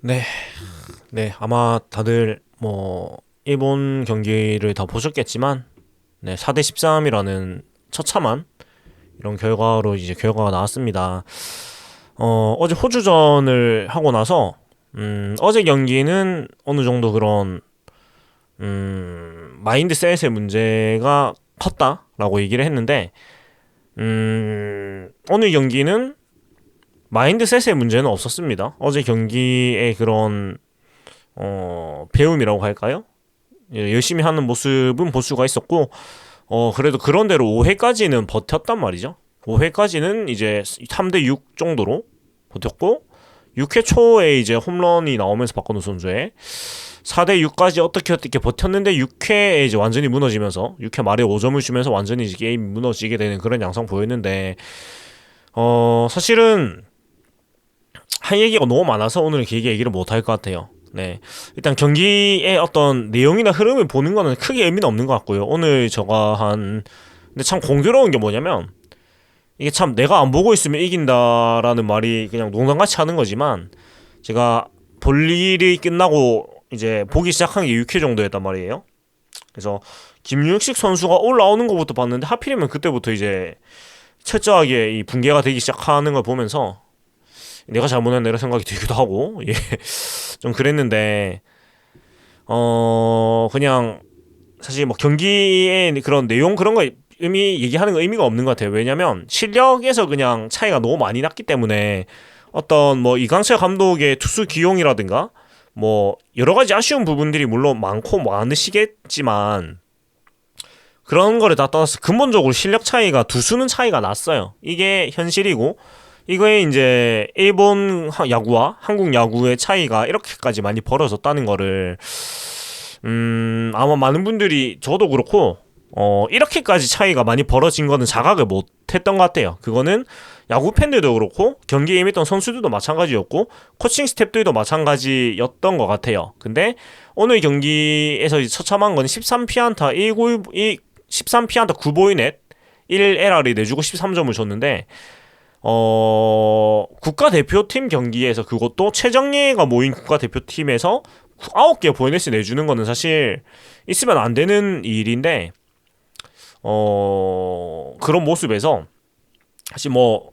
네. 네, 아마 다들 뭐 일본 경기를 다 보셨겠지만 네, 4대 13이라는 처참한 이런 결과로 이제 결과가 나왔습니다. 어, 어제 호주전을 하고 나서 음, 어제 경기는 어느 정도 그런 음, 마인드셋의 문제가 컸다라고 얘기를 했는데 음, 오늘 경기는 마인드셋의 문제는 없었습니다. 어제 경기의 그런 어, 배움이라고 할까요? 예, 열심히 하는 모습은 볼 수가 있었고 어, 그래도 그런대로 5회까지는 버텼단 말이죠. 5회까지는 이제 3대 6 정도로 버텼고 6회 초에 이제 홈런이 나오면서 박건우 선수의 4대 6까지 어떻게 어떻게 버텼는데 6회에 이제 완전히 무너지면서 6회 말에 5점을 주면서 완전히 이제 게임이 무너지게 되는 그런 양상 보였는데 어 사실은 할 얘기가 너무 많아서 오늘은 길게 얘기를 못 할 것 같아요. 네. 일단 경기의 어떤 내용이나 흐름을 보는 거는 크게 의미는 없는 것 같고요. 오늘 저가 한 근데 참 공교로운 게 뭐냐면 이게 참 내가 안 보고 있으면 이긴다라는 말이 그냥 농담같이 하는 거지만 제가 볼 일이 끝나고 이제 보기 시작한 게 6회 정도였단 말이에요. 그래서 김윤식 선수가 올라오는 것부터 봤는데 하필이면 그때부터 이제 철저하게 이 붕괴가 되기 시작하는 걸 보면서 내가 잘못했네 이런 생각이 들기도 하고 예. 좀 그랬는데 어 그냥 사실 뭐 경기의 그런 내용 그런 거 의미 얘기하는 거 의미가 없는 것 같아요. 왜냐면 실력에서 그냥 차이가 너무 많이 났기 때문에 어떤 뭐 이강철 감독의 투수 기용이라든가 뭐 여러 가지 아쉬운 부분들이 물론 많고 많으시겠지만 그런 거를 다 떠나서 근본적으로 실력 차이가 두 수는 차이가 났어요. 이게 현실이고 이거에 이제 일본 야구와 한국 야구의 차이가 이렇게까지 많이 벌어졌다는 거를 음 아마 많은 분들이 저도 그렇고 어 이렇게까지 차이가 많이 벌어진 거는 자각을 못 했던 것 같아요. 그거는 야구 팬들도 그렇고 경기에 임했던 선수들도 마찬가지였고 코칭 스탭들도 마찬가지였던 것 같아요. 근데 오늘 경기에서 처참한 건 13피안타 1고 1 13피안타 9보이넷 1에러를 내주고 13점을 줬는데 어, 국가대표팀 경기에서 그것도 최정예가 모인 국가대표팀에서 9개 보이넷을 내주는 거는 사실 있으면 안 되는 일인데, 어, 그런 모습에서 사실 뭐,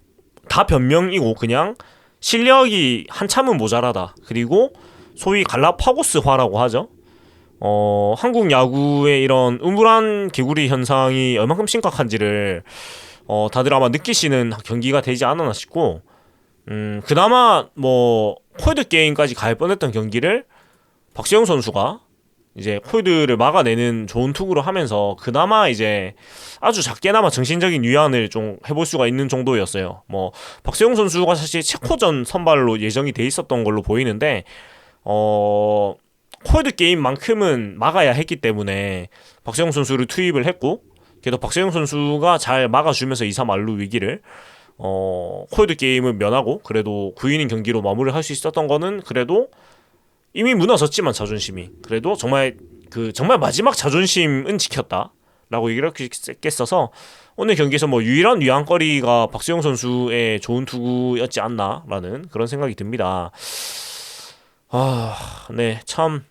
다 변명이고 그냥 실력이 한참은 모자라다. 그리고 소위 갈라파고스화라고 하죠. 어, 한국 야구의 이런 우물한 개구리 현상이 얼만큼 심각한지를 어, 다들 아마 느끼시는 경기가 되지 않았나 싶고, 음, 그나마 뭐, 콜드 게임까지 갈 뻔했던 경기를 박세영 선수가 이제 콜드를 막아내는 좋은 투구를 하면서 그나마 이제 아주 작게나마 정신적인 위안을 좀 해볼 수가 있는 정도였어요. 뭐, 박세영 선수가 사실 체코전 선발로 예정이 돼 있었던 걸로 보이는데, 어, 콜드 게임만큼은 막아야 했기 때문에 박세영 선수를 투입을 했고, 그래도 박세영 선수가 잘 막아주면서 2, 3알루 위기를 어, 콜드 게임을 면하고 그래도 9이닝 경기로 마무리를 할 수 있었던 거는 그래도 이미 무너졌지만 자존심이 그래도 정말 그 정말 마지막 자존심은 지켰다라고 얘기를 했겠어서 오늘 경기에서 뭐 유일한 위안거리가 박수영 선수의 좋은 투구였지 않나라는 그런 생각이 듭니다. 아, 네, 참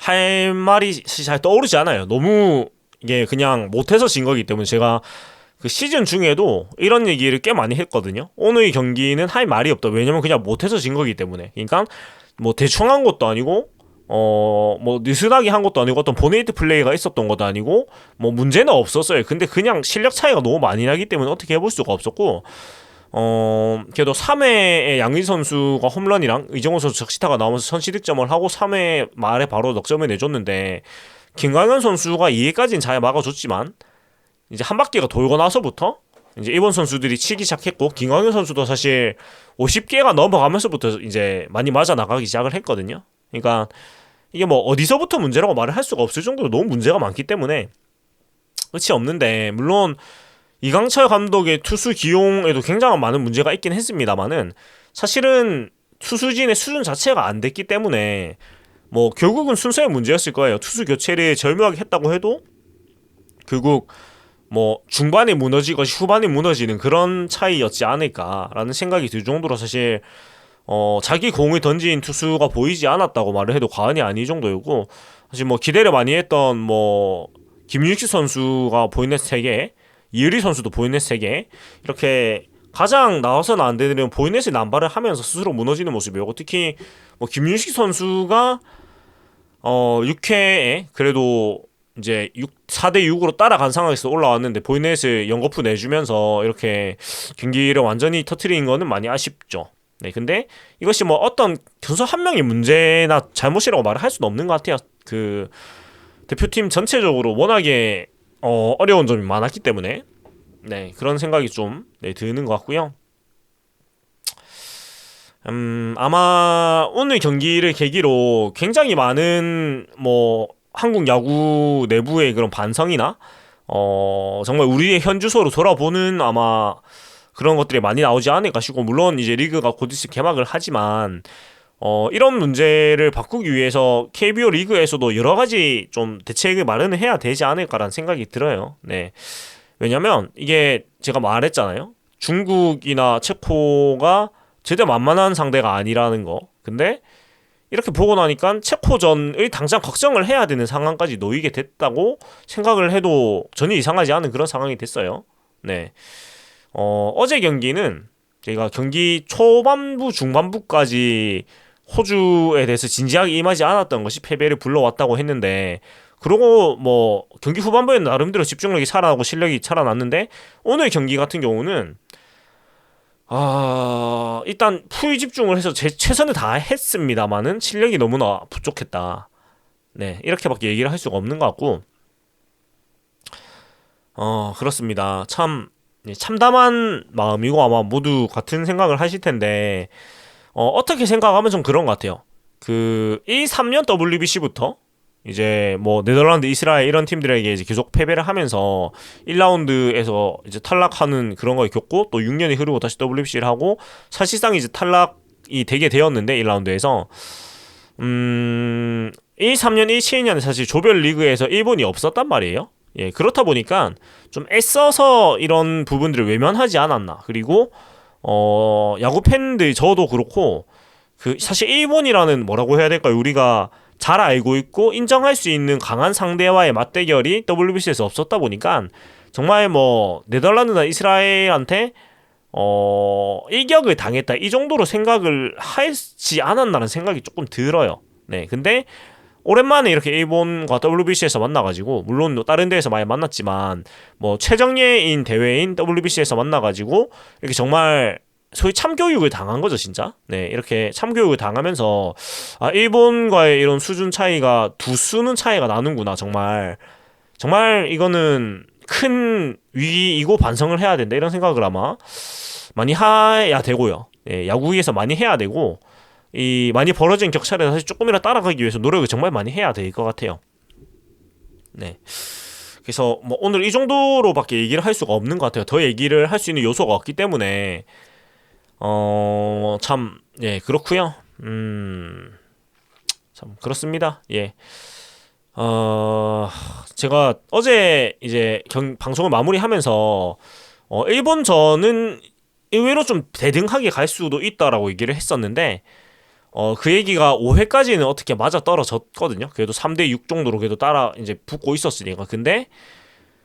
할 말이 잘 떠오르지 않아요. 너무 이게 그냥 못해서 진 거기 때문에 제가 그 시즌 중에도 이런 얘기를 꽤 많이 했거든요. 오늘 경기는 할 말이 없다. 왜냐면 그냥 못해서 진 거기 때문에. 그러니까 뭐 대충 한 것도 아니고 어 뭐 느슨하게 한 것도 아니고 어떤 보네이트 플레이가 있었던 것도 아니고 뭐 문제는 없었어요. 근데 그냥 실력 차이가 너무 많이 나기 때문에 어떻게 해볼 수가 없었고 어 그래도 3회에 양희 선수가 홈런이랑 이정호 선수 적시타가 나오면서 선취 득점을 하고 3회 말에 바로 넉점을 내줬는데 김광현 선수가 2회까지는 잘 막아줬지만 이제 한 바퀴가 돌고 나서부터 이제 일본 선수들이 치기 시작했고 김광현 선수도 사실 50개가 넘어가면서부터 이제 많이 맞아 나가기 시작을 했거든요. 그러니까 이게 뭐 어디서부터 문제라고 말을 할 수가 없을 정도로 너무 문제가 많기 때문에 끝이 없는데 물론 이강철 감독의 투수 기용에도 굉장히 많은 문제가 있긴 했습니다만은 사실은 투수진의 수준 자체가 안 됐기 때문에 뭐 결국은 순서의 문제였을 거예요. 투수 교체를 절묘하게 했다고 해도 결국 뭐 중반에 무너지고 후반에 무너지는 그런 차이였지 않을까라는 생각이 들 정도로 사실 어 자기 공을 던진 투수가 보이지 않았다고 말을 해도 과언이 아닐 정도이고 사실 뭐 기대를 많이 했던 뭐 김윤식 선수가 보이넷 3개, 이유리 선수도 보이넷 3개 이렇게 가장 나와서는 안 되는 보이넷의 남발을 하면서 스스로 무너지는 모습이었고 특히 뭐 김윤식 선수가 어 6회에 그래도 이제 6 4대 6으로 따라간 상황에서 올라왔는데 보이넷을 연거푸 내주면서 이렇게 경기를 완전히 터트린 거는 많이 아쉽죠. 네, 근데 이것이 뭐 어떤 선수 한 명의 문제나 잘못이라고 말을 할 수는 없는 것 같아요. 그 대표팀 전체적으로 워낙에 어, 어려운 점이 많았기 때문에 네 그런 생각이 좀 네, 드는 것 같고요. 음 아마 오늘 경기를 계기로 굉장히 많은 뭐 한국 야구 내부의 그런 반성이나 어 정말 우리의 현 주소로 돌아보는 아마 그런 것들이 많이 나오지 않을까 싶고 물론 이제 리그가 곧 있을 개막을 하지만 어 이런 문제를 바꾸기 위해서 KBO 리그에서도 여러 가지 좀 대책을 마련을 해야 되지 않을까라는 생각이 들어요. 네. 왜냐면 이게 제가 말했잖아요. 중국이나 체코가 제대 만만한 상대가 아니라는 거. 근데 이렇게 보고 나니까 체코전의 당장 걱정을 해야 되는 상황까지 놓이게 됐다고 생각을 해도 전혀 이상하지 않은 그런 상황이 됐어요. 네. 어, 어제 경기는 제가 경기 초반부 중반부까지 호주에 대해서 진지하게 임하지 않았던 것이 패배를 불러왔다고 했는데 그러고 뭐 경기 후반부에 나름대로 집중력이 살아나고 실력이 살아났는데 오늘 경기 같은 경우는 아 일단 풀 집중을 해서 제 최선을 다했습니다만은 실력이 너무나 부족했다. 네 이렇게밖에 얘기를 할 수가 없는 것 같고 어 그렇습니다. 참 참담한 마음이고 아마 모두 같은 생각을 하실 텐데 어, 어떻게 생각하면 좀 그런 것 같아요. 그 1, 3년 WBC부터 이제 뭐 네덜란드, 이스라엘 이런 팀들에게 이제 계속 패배를 하면서 1라운드에서 이제 탈락하는 그런 걸 겪고 또 6년이 흐르고 다시 WBC를 하고 사실상 이제 탈락이 되게 되었는데 1라운드에서 음 1, 3년, 1, 7년에 사실 조별 리그에서 일본이 없었단 말이에요. 예, 그렇다 보니까 좀 애써서 이런 부분들을 외면하지 않았나. 그리고 어, 야구 팬들 저도 그렇고 그 사실 일본이라는 뭐라고 해야 될까요? 우리가 잘 알고 있고 인정할 수 있는 강한 상대와의 맞대결이 WBC에서 없었다 보니까 정말 뭐 네덜란드나 이스라엘한테 어 일격을 당했다 이 정도로 생각을 하지 않았나라는 생각이 조금 들어요. 네, 근데 오랜만에 이렇게 일본과 WBC에서 만나가지고 물론 다른 데에서 많이 만났지만 뭐 최정예인 대회인 WBC에서 만나가지고 이렇게 정말 소위 참교육을 당한 거죠 진짜 네 이렇게 참교육을 당하면서 아 일본과의 이런 수준 차이가 두 수는 차이가 나는구나 정말 정말 이거는 큰 위기이고 반성을 해야 된다 이런 생각을 아마 많이 해야 되고요 예, 야구에서 많이 해야 되고 이 많이 벌어진 격차를 사실 조금이라도 따라가기 위해서 노력을 정말 많이 해야 될 것 같아요. 네. 그래서 뭐 오늘 이 정도로밖에 얘기를 할 수가 없는 것 같아요. 더 얘기를 할 수 있는 요소가 없기 때문에 어 참 예 그렇고요. 음 참 그렇습니다. 예. 어 제가 어제 이제 경, 방송을 마무리하면서 어 일본전은 의외로 좀 대등하게 갈 수도 있다라고 얘기를 했었는데 어, 그 얘기가 5회까지는 어떻게 맞아 떨어졌거든요. 그래도 3대 6 정도로 그래도 따라 이제 붙고 있었으니까. 근데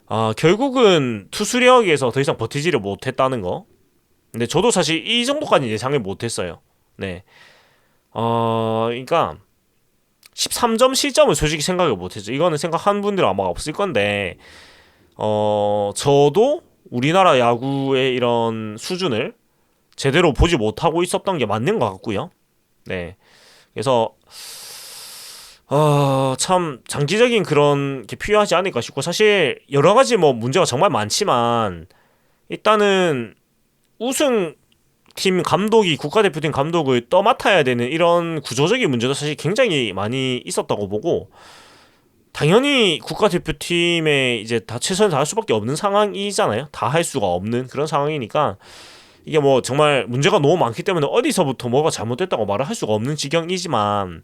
아, 결국은 투수력에서 더 이상 버티지를 못했다는 거. 근데 저도 사실 이 정도까지 예상을 못했어요. 네. 어, 그러니까 13점 실점을 솔직히 생각을 못했죠. 이거는 생각한 분들은 아마 없을 건데, 어, 저도 우리나라 야구의 이런 수준을 제대로 보지 못하고 있었던 게 맞는 것 같고요. 네. 그래서 어, 참 장기적인 그런 게 필요하지 않을까 싶고 사실 여러 가지 뭐 문제가 정말 많지만 일단은 우승 팀 감독이 국가대표팀 감독을 떠맡아야 되는 이런 구조적인 문제도 사실 굉장히 많이 있었다고 보고 당연히 국가대표팀에 이제 다 최선을 다할 수밖에 없는 상황이잖아요. 다 할 수가 없는 그런 상황이니까 이게 뭐 정말 문제가 너무 많기 때문에 어디서부터 뭐가 잘못됐다고 말을 할 수가 없는 지경이지만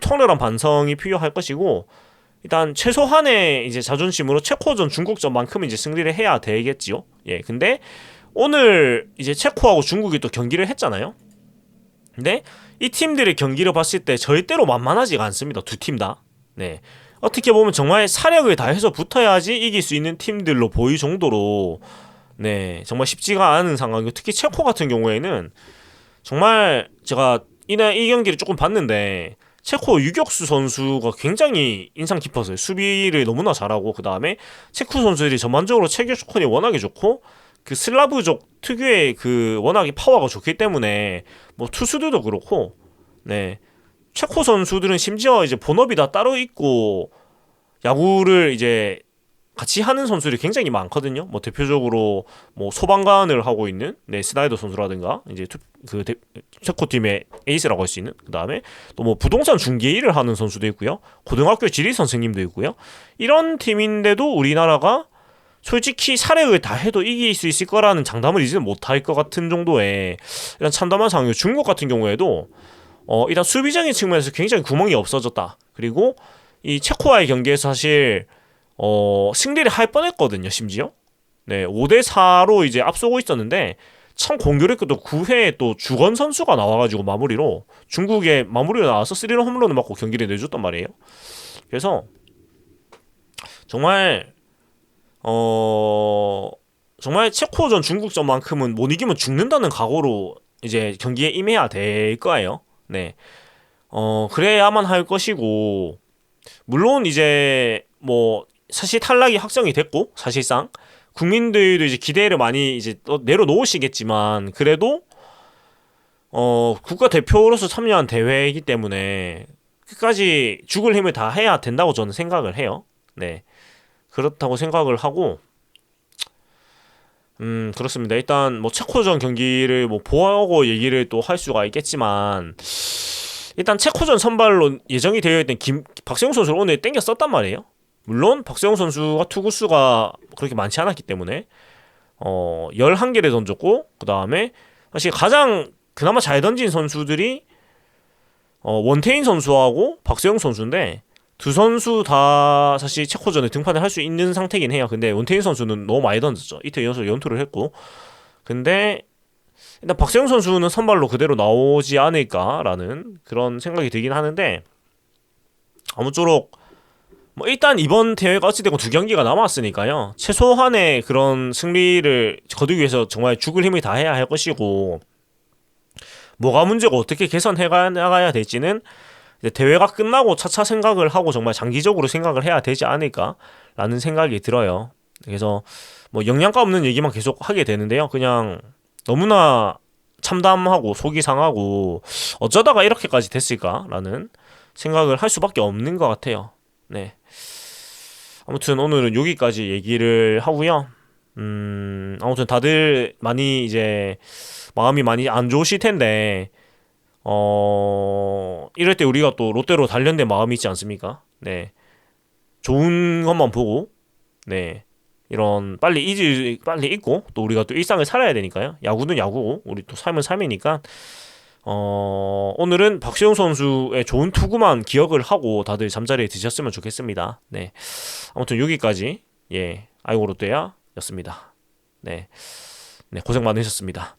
통렬한 반성이 필요할 것이고 일단 최소한의 이제 자존심으로 체코전 중국전만큼 이제 승리를 해야 되겠지요. 예. 근데 오늘 이제 체코하고 중국이 또 경기를 했잖아요. 근데 이 팀들의 경기를 봤을 때 절대로 만만하지가 않습니다. 두 팀 다. 네. 어떻게 보면 정말 사력을 다해서 붙어야지 이길 수 있는 팀들로 보일 정도로 네 정말 쉽지가 않은 상황이고 특히 체코 같은 경우에는 정말 제가 이날 이 경기를 조금 봤는데 체코 유격수 선수가 굉장히 인상 깊었어요. 수비를 너무나 잘하고 그 다음에 체코 선수들이 전반적으로 체격 조건이 워낙에 좋고 그 슬라브족 특유의 그 워낙에 파워가 좋기 때문에 뭐 투수들도 그렇고 네 체코 선수들은 심지어 이제 본업이 다 따로 있고 야구를 이제 같이 하는 선수들이 굉장히 많거든요. 뭐 대표적으로 뭐 소방관을 하고 있는 네 스나이더 선수라든가 이제 투, 그 대, 체코 팀의 에이스라고 할 수 있는 그 다음에 또 뭐 부동산 중개 일을 하는 선수도 있고요. 고등학교 지리 선생님도 있고요. 이런 팀인데도 우리나라가 솔직히 사례를 다 해도 이길 수 있을 거라는 장담을 이제는 못할 것 같은 정도의 이런 참담한 상황이고 중국 같은 경우에도 어 일단 수비적인 측면에서 굉장히 구멍이 없어졌다. 그리고 이 체코와의 경기에서 사실 어 승리를 할 뻔했거든요. 심지어 네 5대 4로 이제 앞서고 있었는데 참 공교롭게도 9회에 또 주건 선수가 나와가지고 마무리로 중국의 마무리로 나와서 3런 홈런을 맞고 경기를 내줬단 말이에요. 그래서 정말 어 정말 체코전 중국전만큼은 못 이기면 죽는다는 각오로 이제 경기에 임해야 될 거예요. 네. 어 그래야만 할 것이고 물론 이제 뭐 사실 탈락이 확정이 됐고 사실상 국민들도 이제 기대를 많이 이제 또 내려놓으시겠지만 그래도 어 국가 대표로서 참여한 대회이기 때문에 끝까지 죽을 힘을 다 해야 된다고 저는 생각을 해요. 네. 그렇다고 생각을 하고 음 그렇습니다. 일단 뭐 체코전 경기를 뭐 보고 얘기를 또 할 수가 있겠지만 일단 체코전 선발로 예정이 되어 있던 김 박세웅 선수를 오늘 땡겨 썼단 말이에요. 물론 박세웅 선수가 투구수가 그렇게 많지 않았기 때문에 어 11개를 던졌고 그다음에 사실 가장 그나마 잘 던진 선수들이 어 원태인 선수하고 박세웅 선수인데 두 선수 다 사실 체코전에 등판을 할 수 있는 상태긴 해요. 근데 원태인 선수는 너무 많이 던졌죠. 이틀 연속 연투를 했고. 근데 일단 박세웅 선수는 선발로 그대로 나오지 않을까라는 그런 생각이 들긴 하는데 아무쪼록 뭐 일단 이번 대회가 어찌되건 두 경기가 남았으니까요. 최소한의 그런 승리를 거두기 위해서 정말 죽을 힘을 다해야 할 것이고 뭐가 문제고 어떻게 개선해 나가야 될지는 대회가 끝나고 차차 생각을 하고 정말 장기적으로 생각을 해야 되지 않을까라는 생각이 들어요. 그래서 뭐 영양가 없는 얘기만 계속 하게 되는데요. 그냥 너무나 참담하고 속이 상하고 어쩌다가 이렇게까지 됐을까라는 생각을 할 수밖에 없는 것 같아요. 네. 아무튼 오늘은 여기까지 얘기를 하고요. 음, 아무튼 다들 많이 이제 마음이 많이 안 좋으실 텐데, 어, 이럴 때 우리가 또 롯데로 단련된 마음이 있지 않습니까? 네. 좋은 것만 보고, 네. 이런 빨리 잊을 빨리 잊고 또 우리가 또 일상을 살아야 되니까요. 야구는 야구고 우리 또 삶은 삶이니까 어, 오늘은 박시영 선수의 좋은 투구만 기억을 하고 다들 잠자리에 드셨으면 좋겠습니다. 네. 아무튼 여기까지 예, 아이고 롯데야 였습니다. 네. 네, 고생 많으셨습니다.